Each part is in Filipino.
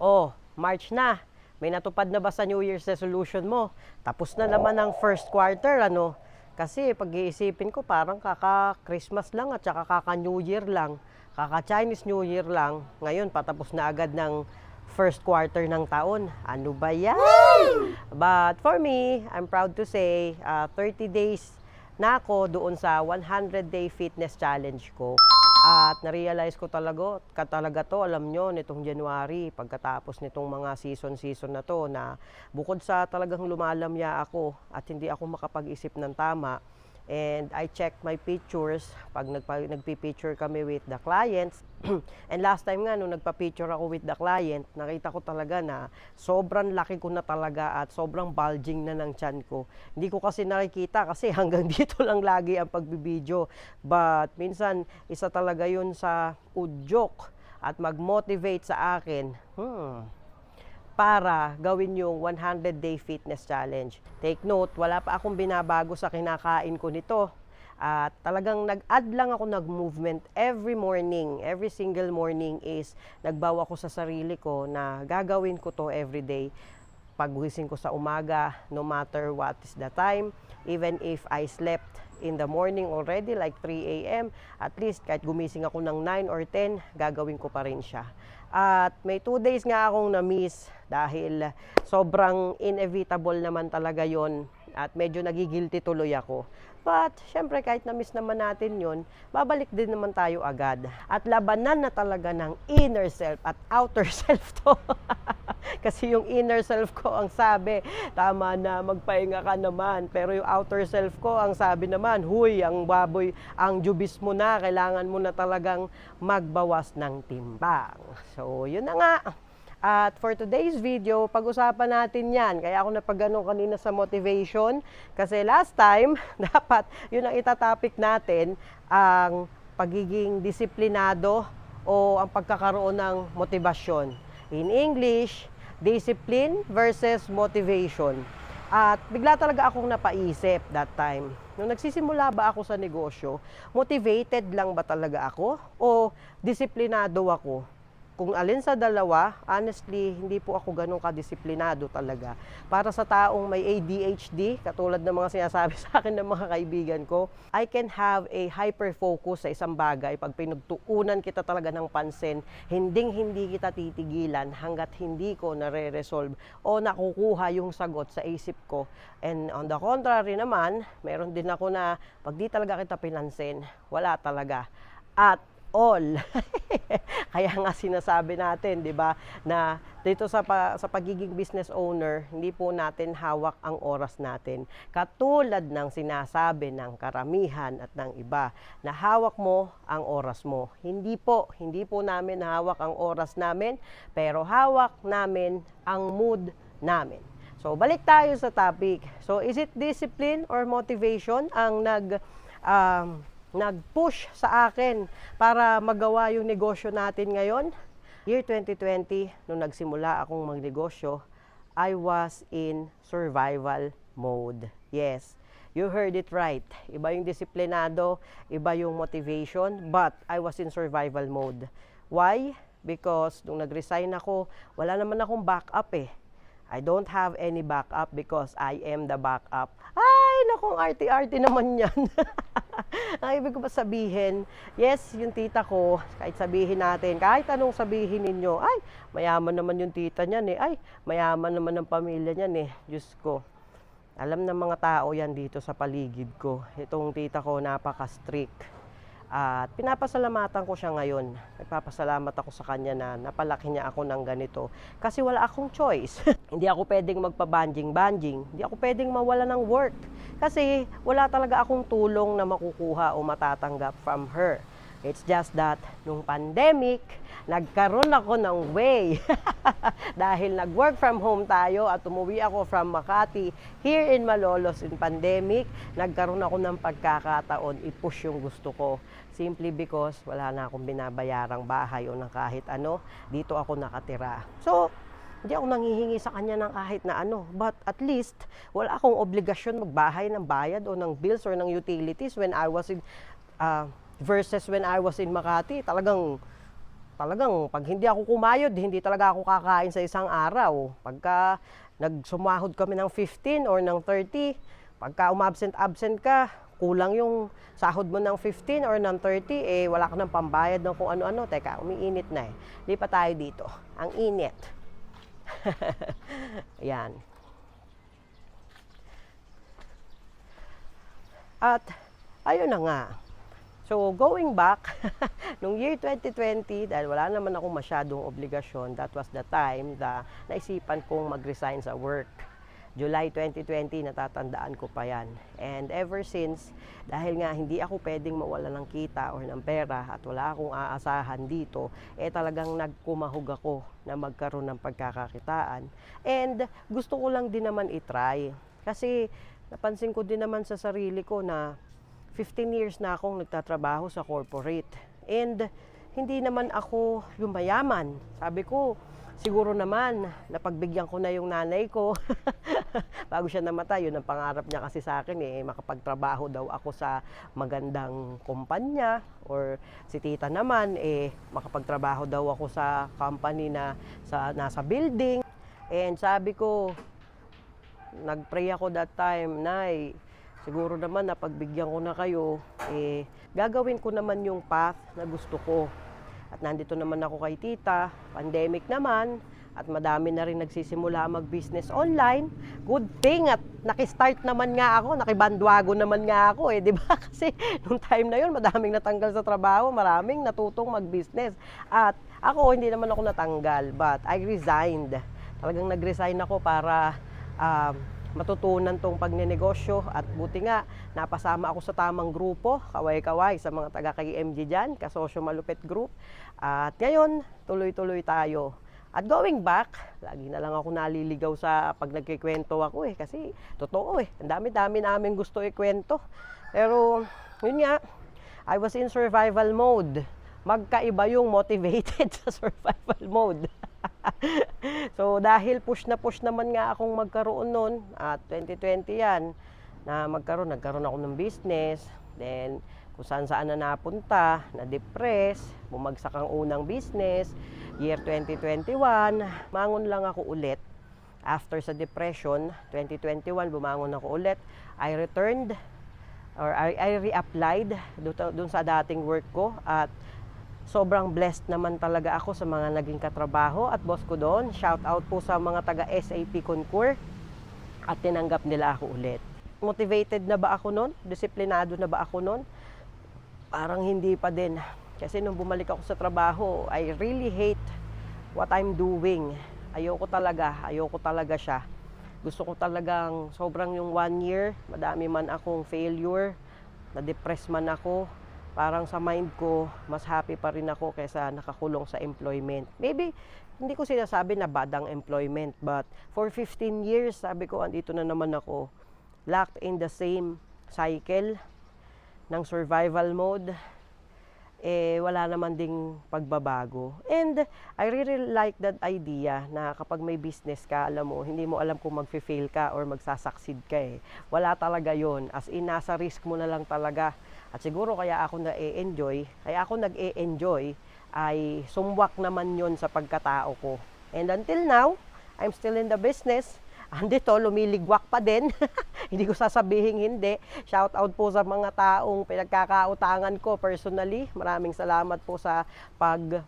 Oh, March na. May natupad na ba sa New Year's resolution mo? Tapos na naman ang first quarter, ano? Kasi pag-iisipin ko parang kaka-Christmas lang at saka kaka-New Year lang. Kaka-Chinese New Year lang. Ngayon, patapos na agad ng first quarter ng taon. Ano ba yan? But for me, I'm proud to say, uh, 30 days na ako doon sa 100-day fitness challenge ko. At na-realize ko talaga, ka talaga to, alam nyo, nitong January, pagkatapos nitong mga season-season na to, na bukod sa talagang lumalamya ako at hindi ako makapag-isip ng tama, and I check my pictures pag nagpa, nagpi-picture kami with the clients. and last time nga, nung nagpa-picture ako with the client, nakita ko talaga na sobrang laki ko na talaga at sobrang bulging na ng chan ko. Hindi ko kasi nakikita kasi hanggang dito lang lagi ang pagbibideo. But minsan, isa talaga yun sa udyok at mag-motivate sa akin. Hmm, para gawin yung 100-day fitness challenge. Take note, wala pa akong binabago sa kinakain ko nito. At talagang nag-add lang ako nag-movement every morning. Every single morning is nagbawa ko sa sarili ko na gagawin ko to every day. Pagwising ko sa umaga, no matter what is the time, even if I slept in the morning already like 3 a.m., at least kahit gumising ako ng 9 or 10, gagawin ko pa rin siya. At may 2 days nga akong na-miss dahil sobrang inevitable naman talaga yon at medyo nagigilty tuloy ako. But, syempre, kahit na-miss naman natin yon babalik din naman tayo agad. At labanan na talaga ng inner self at outer self to. Kasi yung inner self ko ang sabi, tama na, magpahinga ka naman. Pero yung outer self ko ang sabi naman, huy, ang baboy, ang jubis mo na, kailangan mo na talagang magbawas ng timbang. So, yun na nga. At for today's video, pag-usapan natin yan. Kaya ako napagano kanina sa motivation. Kasi last time, dapat yun ang itatopic natin, ang pagiging disiplinado o ang pagkakaroon ng motibasyon. In English, discipline versus motivation. At bigla talaga akong napaisip that time. Nung nagsisimula ba ako sa negosyo, motivated lang ba talaga ako? O disiplinado ako? Kung alin sa dalawa, honestly, hindi po ako ganun kadisiplinado talaga. Para sa taong may ADHD, katulad ng mga sinasabi sa akin ng mga kaibigan ko, I can have a hyper-focus sa isang bagay pag pinagtuunan kita talaga ng pansin, hinding-hindi kita titigilan hanggat hindi ko nare-resolve o nakukuha yung sagot sa isip ko. And on the contrary naman, meron din ako na pag di talaga kita pinansin, wala talaga. At all. Kaya nga sinasabi natin, 'di ba, na dito sa pa, sa pagiging business owner, hindi po natin hawak ang oras natin. Katulad ng sinasabi ng karamihan at ng iba, na hawak mo ang oras mo. Hindi po, hindi po namin hawak ang oras namin, pero hawak namin ang mood namin. So, balik tayo sa topic. So, is it discipline or motivation ang nag um, nag-push sa akin para magawa yung negosyo natin ngayon. Year 2020, nung nagsimula akong magnegosyo, I was in survival mode. Yes, you heard it right. Iba yung disiplinado, iba yung motivation, but I was in survival mode. Why? Because nung nag-resign ako, wala naman akong backup eh. I don't have any backup because I am the backup. Ay, nakong arty-arty naman yan. Ang ibig ko ba sabihin, yes, yung tita ko, kahit sabihin natin, kahit anong sabihin ninyo, ay, mayaman naman yung tita niyan eh, ay, mayaman naman ang pamilya niyan eh, Diyos ko. Alam ng mga tao yan dito sa paligid ko. Itong tita ko, napaka-strict. At pinapasalamatan ko siya ngayon. Nagpapasalamat ako sa kanya na napalaki niya ako ng ganito. Kasi wala akong choice. Hindi ako pwedeng magpa-banjing-banjing. Hindi ako pwedeng mawala ng work. Kasi wala talaga akong tulong na makukuha o matatanggap from her. It's just that, nung pandemic, nagkaroon ako ng way. Dahil nag-work from home tayo at umuwi ako from Makati here in Malolos in pandemic, nagkaroon ako ng pagkakataon i-push yung gusto ko. Simply because wala na akong binabayarang bahay o ng kahit ano, dito ako nakatira. So, hindi ako nanghihingi sa kanya ng kahit na ano. But at least, wala akong obligasyon magbahay ng bayad o ng bills or ng utilities when I was in, uh, versus when I was in Makati. Talagang talagang pag hindi ako kumayod, hindi talaga ako kakain sa isang araw. Pagka nagsumahod kami ng 15 or ng 30, pagka umabsent-absent ka, kulang yung sahod mo ng 15 or ng 30, eh wala ka ng pambayad ng kung ano-ano. Teka, umiinit na eh. Di pa tayo dito. Ang init. Yan. At ayun na nga. So going back, nung year 2020, dahil wala naman ako masyadong obligasyon, that was the time na naisipan kong mag-resign sa work. July 2020, natatandaan ko pa yan. And ever since, dahil nga hindi ako pwedeng mawala ng kita or ng pera at wala akong aasahan dito, eh talagang nagkumahog ako na magkaroon ng pagkakakitaan. And gusto ko lang din naman itry. Kasi napansin ko din naman sa sarili ko na 15 years na akong nagtatrabaho sa corporate. And hindi naman ako yung mayaman. Sabi ko, siguro naman, napagbigyan ko na yung nanay ko. Bago siya namatay, yun ang pangarap niya kasi sa akin eh, makapagtrabaho daw ako sa magandang kumpanya. Or si tita naman, eh, makapagtrabaho daw ako sa company na sa, nasa building. And sabi ko, nagpray ako that time, Nay, siguro naman napagbigyan ko na kayo, eh, gagawin ko naman yung path na gusto ko. At nandito naman ako kay tita, pandemic naman, at madami na rin nagsisimula mag-business online. Good thing at nakistart naman nga ako, nakibandwago naman nga ako eh, di ba? Kasi nung time na yun, madaming natanggal sa trabaho, maraming natutong mag-business. At ako, hindi naman ako natanggal, but I resigned. Talagang nag-resign ako para um, matutunan tong pagnenegosyo at buti nga napasama ako sa tamang grupo, kaway-kaway sa mga taga kay MG dyan, kasosyo malupit group. At ngayon, tuloy-tuloy tayo. At going back, lagi na lang ako naliligaw sa pag nagkikwento ako eh. Kasi totoo eh, ang dami-dami namin gusto ikwento. Pero yun nga, I was in survival mode. Magkaiba yung motivated sa survival mode. so dahil push na push naman nga akong magkaroon noon at 2020 yan na magkaroon nagkaroon ako ng business then kung saan saan na napunta na depress bumagsak ang unang business year 2021 mangon lang ako ulit. After sa depression 2021 bumangon ako ulit. I returned or I, I reapplied doon sa dating work ko at sobrang blessed naman talaga ako sa mga naging katrabaho at boss ko doon. Shout out po sa mga taga SAP Concur at tinanggap nila ako ulit. Motivated na ba ako noon? Disiplinado na ba ako noon? Parang hindi pa din. Kasi nung bumalik ako sa trabaho, I really hate what I'm doing. Ayoko talaga, ayoko talaga siya. Gusto ko talagang sobrang yung one year, madami man akong failure, na-depress man ako, parang sa mind ko, mas happy pa rin ako kaysa nakakulong sa employment. Maybe, hindi ko sinasabi na bad ang employment, but for 15 years, sabi ko, andito na naman ako, locked in the same cycle ng survival mode, eh wala naman ding pagbabago. And I really like that idea na kapag may business ka, alam mo, hindi mo alam kung mag-fail ka or magsasucceed ka eh. Wala talaga yon As in, nasa risk mo na lang talaga. At siguro kaya ako na-enjoy, kaya ako nag-e-enjoy, ay sumwak naman yon sa pagkatao ko. And until now, I'm still in the business. Andito, lumiligwak pa din. hindi ko sasabihin hindi. Shout out po sa mga taong pinagkakautangan ko personally. Maraming salamat po sa pag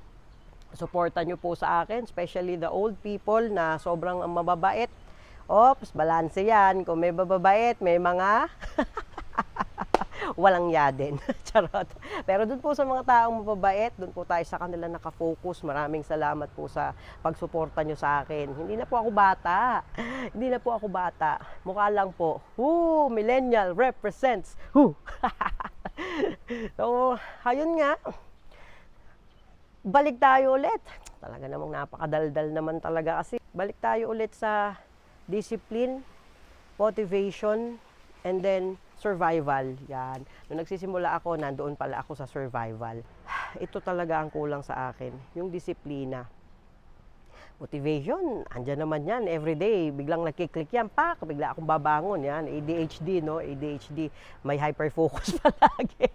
suporta nyo po sa akin, especially the old people na sobrang mababait. Ops, balanse yan. Kung may bababait, may mga walang ya din. Charot. Pero doon po sa mga taong mababait, doon po tayo sa kanila nakafocus. Maraming salamat po sa pagsuporta nyo sa akin. Hindi na po ako bata. Hindi na po ako bata. Mukha lang po. Woo! Millennial represents. Woo! so, ayun nga. Balik tayo ulit. Talaga namang napakadaldal naman talaga kasi. Balik tayo ulit sa discipline, motivation, and then survival. Yan. Nung nagsisimula ako, nandoon pala ako sa survival. Ito talaga ang kulang sa akin, yung disiplina. Motivation, andyan naman yan, everyday. Biglang nagkiklik yan, pak, bigla akong babangon yan. ADHD, no? ADHD, may hyperfocus palagi.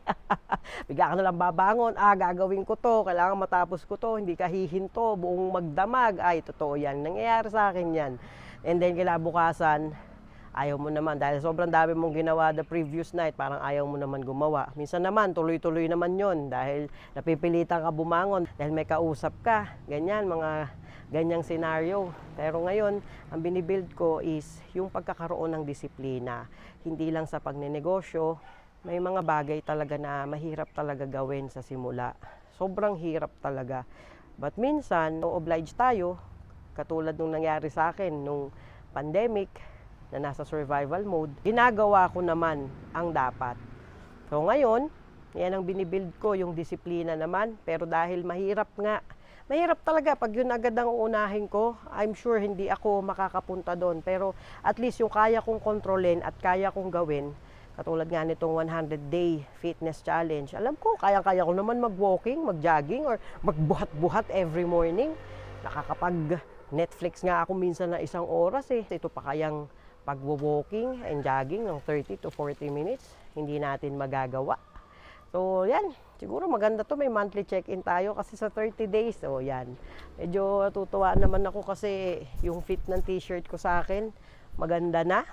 bigla ka na lang babangon, ah, gagawin ko to, kailangan matapos ko to, hindi ka hihinto, buong magdamag. Ay, totoo yan, nangyayari sa akin yan. And then, kinabukasan, ayaw mo naman dahil sobrang dami mong ginawa the previous night, parang ayaw mo naman gumawa. Minsan naman, tuloy-tuloy naman yon dahil napipilitan ka bumangon dahil may kausap ka. Ganyan, mga ganyang senaryo. Pero ngayon, ang binibuild ko is yung pagkakaroon ng disiplina. Hindi lang sa pagnenegosyo, may mga bagay talaga na mahirap talaga gawin sa simula. Sobrang hirap talaga. But minsan, oblige tayo, katulad nung nangyari sa akin nung pandemic, na nasa survival mode, ginagawa ko naman ang dapat. So ngayon, yan ang binibuild ko, yung disiplina naman. Pero dahil mahirap nga, mahirap talaga pag yun agad ang uunahin ko, I'm sure hindi ako makakapunta doon. Pero at least yung kaya kong kontrolin at kaya kong gawin, katulad nga nitong 100-day fitness challenge, alam ko, kaya-kaya ko naman mag-walking, mag-jogging, or magbuhat-buhat every morning. Nakakapag Netflix nga ako minsan na isang oras eh. Ito pa kayang pag-walking and jogging ng 30 to 40 minutes, hindi natin magagawa. So, yan. Siguro maganda to. May monthly check-in tayo kasi sa 30 days. So, yan. Medyo natutuwa naman ako kasi yung fit ng t-shirt ko sa akin, maganda na.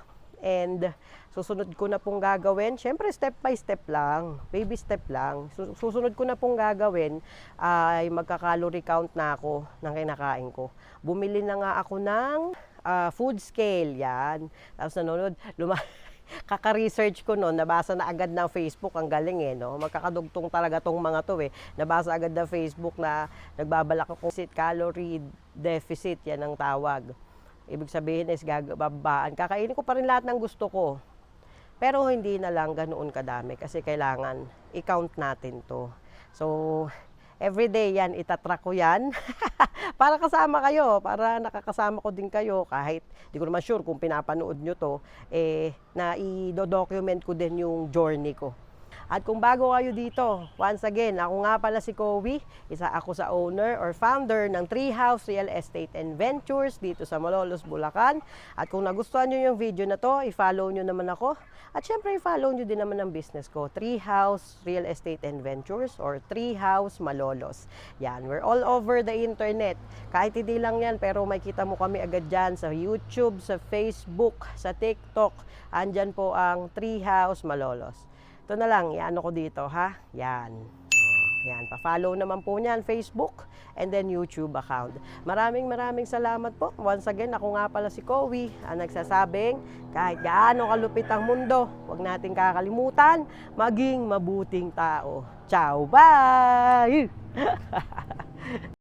And susunod ko na pong gagawin. Siyempre, step by step lang. Baby step lang. Su- Susunod ko na pong gagawin ay magka-calorie count na ako ng kinakain ko. Bumili na nga ako ng ah, food scale. Yan. Tapos nanonood. Luma- kaka-research ko noon, nabasa na agad ng Facebook, ang galing eh, no? Magkakadugtong talaga tong mga to eh. Nabasa agad ng Facebook na nagbabalak ako deficit, calorie deficit, yan ang tawag. Ibig sabihin is gagababaan. Kakainin ko pa rin lahat ng gusto ko. Pero hindi na lang ganoon kadami kasi kailangan i-count natin to. So, everyday yan, itatrack ko yan. para kasama kayo, para nakakasama ko din kayo kahit di ko naman sure kung pinapanood nyo to, eh, na i-document ko din yung journey ko. At kung bago kayo dito, once again, ako nga pala si Kowi, isa ako sa owner or founder ng Treehouse Real Estate and Ventures dito sa Malolos, Bulacan. At kung nagustuhan nyo yung video na to, i-follow nyo naman ako. At syempre, i-follow nyo din naman ang business ko, Treehouse Real Estate and Ventures or Treehouse Malolos. Yan, we're all over the internet. Kahit hindi lang yan, pero may kita mo kami agad dyan sa YouTube, sa Facebook, sa TikTok. Andyan po ang Treehouse Malolos. Ito na lang, iano ko dito ha. Yan. Oh, Yan, pa-follow naman po niyan Facebook and then YouTube account. Maraming maraming salamat po. Once again, ako nga pala si Kowi, ang nagsasabing kahit gaano kalupit ang mundo, huwag nating kakalimutan maging mabuting tao. Ciao, bye!